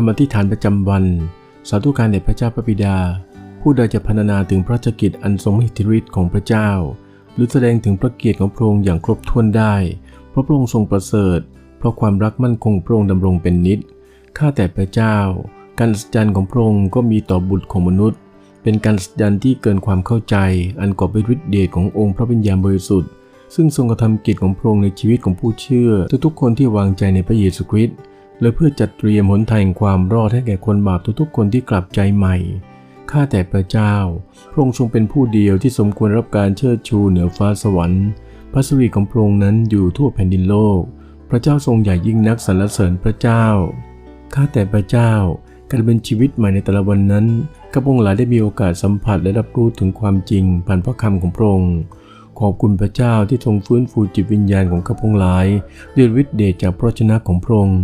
คำอธิษฐานประจำวัน สาธุการแด่พระเจ้าพระบิดา ผู้ใดจะพรรณนาถึงพระราชกิจอันทรงมหิทธิฤทธิ์ของพระเจ้า หรือแสดงถึงพระเกียรติของพระองค์อย่างครบถ้วนได้ เพราะพระองค์ทรงประเสริฐ เพราะความรักมั่นคงพระองค์ดำรงเป็นนิจข้าแต่พระเจ้า การสัจจันของพระองค์ก็มีต่อบุตรของมนุษย์ เป็นการสัจจันที่เกินความเข้าใจ อันกอบไปด้วยฤทธิเดชขององค์พระวิญญาณบริสุทธิ์ซึ่งทรงกระทำกิจของพระองค์ในชีวิตของผู้เชื่อทุกๆคนที่วางใจในพระเยซูคริสต์ และเพื่อจัดเตรียมหนทางแห่งความรอดให้แก่คนบาปทุกๆคนที่กลับใจใหม่ ข้าแต่พระเจ้า พระองค์ทรงเป็นผู้เดียวที่สมควรรับการเชิดชูเหนือฟ้าสวรรค์ พระสิริของพระองค์นั้นอยู่ทั่วแผ่นดินโลก พระเจ้าทรงใหญ่ยิ่งนักสรรเสริญพระเจ้า ข้าแต่พระเจ้า การเป็นชีวิตใหม่ในแต่ละวันนั้นข้าพงหลายได้มีโอกาสสัมผัสและรับรู้ถึงความจริงผ่านพระคำของพระองค์ขอบคุณพระเจ้าที่ทรงฟื้นฟูจิตวิญญาณของข้าพงหลายด้วยฤทธิเดชจากพระชนะของพระองค์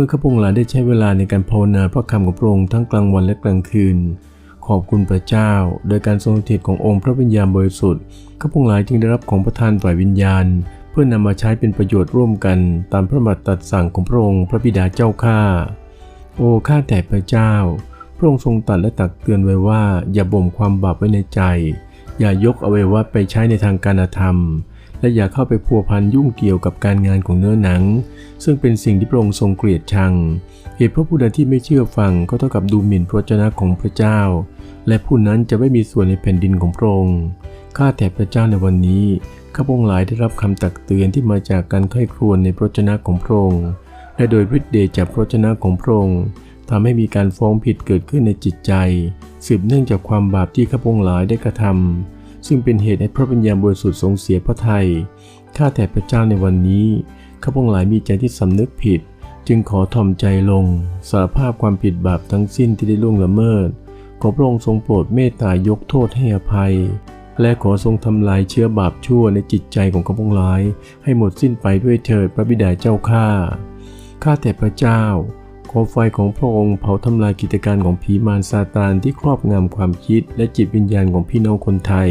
มื่อข้าพงหลายได้ใช้เวลาในการภาวนาพระคำของพระองค์ทั้งกลางวันและกลางคืน ขอบคุณพระเจ้า โดยการทรงสถิตขององค์พระวิญญาณบริสุทธิ์ข้าพงหลายจึงได้รับของประทานฝ่ายวิญญาณ เพื่อนำมาใช้เป็นประโยชน์ร่วมกันตามพระบัตรตัดสั่งของพระองค์พระบิดาเจ้าข้าโอ้ข้าแต่พระเจ้า พระองค์ทรงตัดและตักเตือนไว้ว่า อย่าบ่มความบาปไว้ในใจ อย่ายกเอาไวัยวะไปใช้ในทางการธรรม และอย่าเข้าไปพัวพันยุ่งเกี่ยวกับการงานของเนื้อหนัง ซึ่งเป็นสิ่งที่พระองค์ทรงเกลียดชัง เหตุเพราะผู้ใดที่ไม่เชื่อฟังก็เท่ากับดูหมิ่นพระวจนะของพระเจ้า และผู้นั้นจะไม่มีส่วนในแผ่นดินของพระองค์ ข้าแต่พระเจ้าในวันนี้ ข้าพงหลายได้รับคำตักเตือนที่มาจากการไข้ครวญในพระวจนะของพระองค์ และโดยฤทธิ์เดชจากพระวจนะของพระองค์ทำให้มีการฟ้องผิดเกิดขึ้นในจิตใจ สืบเนื่องจากความบาปที่ข้าพงหลายได้กระทำ ซึ่งเป็นเหตุให้พระวิญญาณบริสุทธิ์ทรงเสียพระทัยข้าแต่พระเจ้าในวันนี้ข้าพงหลายมีใจที่สำนึกผิด จึงขอถ่อมใจลงสารภาพความผิดบาปทั้งสิ้นที่ได้ล่วงละเมิด ขอพระองค์ทรงโปรดเมตตายกโทษให้อภัย และขอทรงทำลายเชื้อบาปชั่วในจิตใจของข้าพงหลาย ให้หมดสิ้นไปด้วยเถิดพระบิดาเจ้าข้าข้าแต่พระเจ้า ขอไฟของพระองค์เผาทำลายกิจการของผีมารซาตานที่ครอบงำความคิดและจิตวิญญาณของพี่น้องคนไทย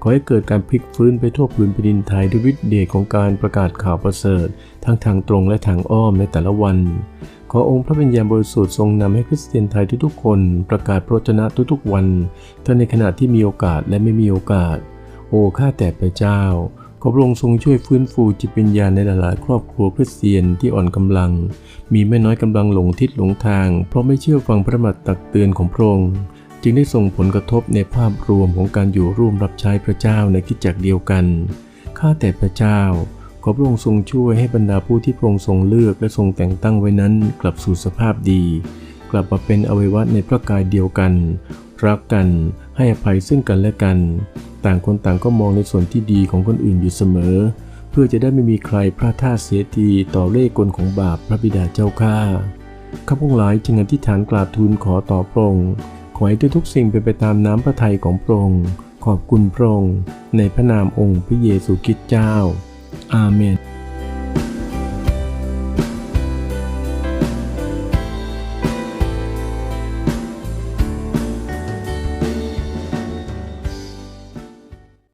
ขอให้เกิดการพลิกฟื้นไปทั่วพื้นแผ่นดินไทยด้วยฤทธิ์เดชของการประกาศข่าวประเสริฐ ทั้งทางตรงและทางอ้อมในแต่ละวัน ขอองค์พระวิญญาณบริสุทธิ์ทรงนำให้คริสเตียนไทยทุกๆคน ประกาศพระวจนะทุกๆวันทั้งในขณะที่มีโอกาสและไม่มีโอกาส โอ้ข้าแต่พระเจ้า พระองค์ทรงช่วยฟื้นฟูจิตวิญญาณในหลายๆ ครอบครัวคริสเตียนที่อ่อนกำลัง มีไม่น้อยกำลังหลงทิศหลงทาง เพราะไม่เชื่อฟังพระบัตรตักเตือนของพระองค์จึงได้ส่งผลกระทบในภาพรวมของการอยู่ร่วมรับใช้พระเจ้าในคิดจักรเดียวกัน ข้าแต่พระเจ้า ขอพระองค์ทรงช่วยให้บรรดาผู้ที่พระองค์ทรงเลือกและทรงแต่งตั้งไว้นั้น กลับสู่สภาพดี กลับมาเป็นอวัยวะในพระกายเดียวกัน รักกัน ให้อภัยซึ่งกันและกัน ต่างคนต่างก็มองในส่วนที่ดีของคนอื่นอยู่เสมอ เพื่อจะได้ไม่มีใครพลาดท่าเสียทีต่อเล่ห์กลของบาปพระบิดาเจ้าข้าข้าพงหลายจึงอธิษฐานกราบทูลขอต่อพระองค์ขอให้ทุกๆสิ่งเป็นไปตามน้ำพระทัยของพระองค์ขอบคุณพระองค์ในพระนามองค์พระเยซูคริสต์เจ้า อาเมน